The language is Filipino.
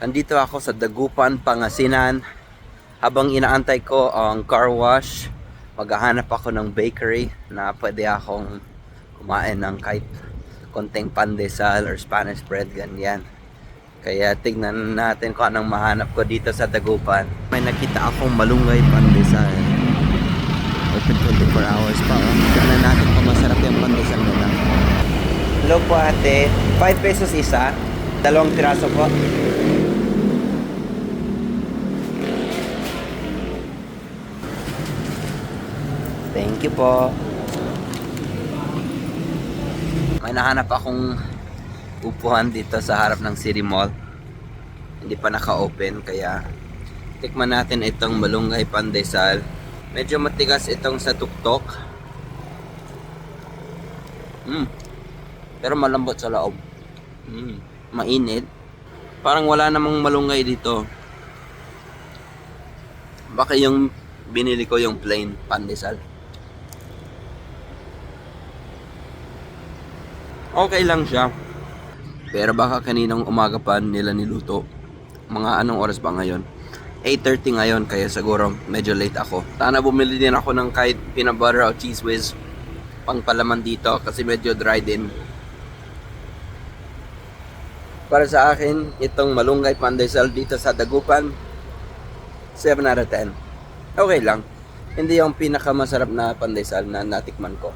Andito ako sa Dagupan, Pangasinan. Habang inaantay ko ang car wash, maghahanap ako ng bakery na pwede akong kumain ng kahit konting pandesal or Spanish bread, ganyan. Kaya tignan natin kung anong mahanap ko dito sa Dagupan. May nakita akong malunggay pandesal. Open 24 hours pa. Oh. Tignan natin kung masarap yung pandesal nila. Hello po ate. 5 pesos isa. Dalawang piraso po. Thank you po. May nahanap akong upuan dito sa harap ng City Mall. Hindi pa naka-open kaya tikman natin itong malunggay pandesal. Medyo matigas itong sa tuktok. Mm. Pero malambot sa loob. Mm. Mainit. Parang wala namang malunggay dito. Baka yung binili ko yung plain pandesal. Okay lang siya. Pero baka kaninang umaga pa nila niluto. Mga anong oras ba ngayon? 8.30 ngayon kaya siguro medyo late ako. Sana bumili din ako ng kahit peanut butter o cheese whiz pang palaman dito kasi medyo dry din. Para sa akin, itong malunggay pandesal dito sa Dagupan, 7 out of 10. Okay lang. Hindi yung pinakamasarap na pandesal na natikman ko.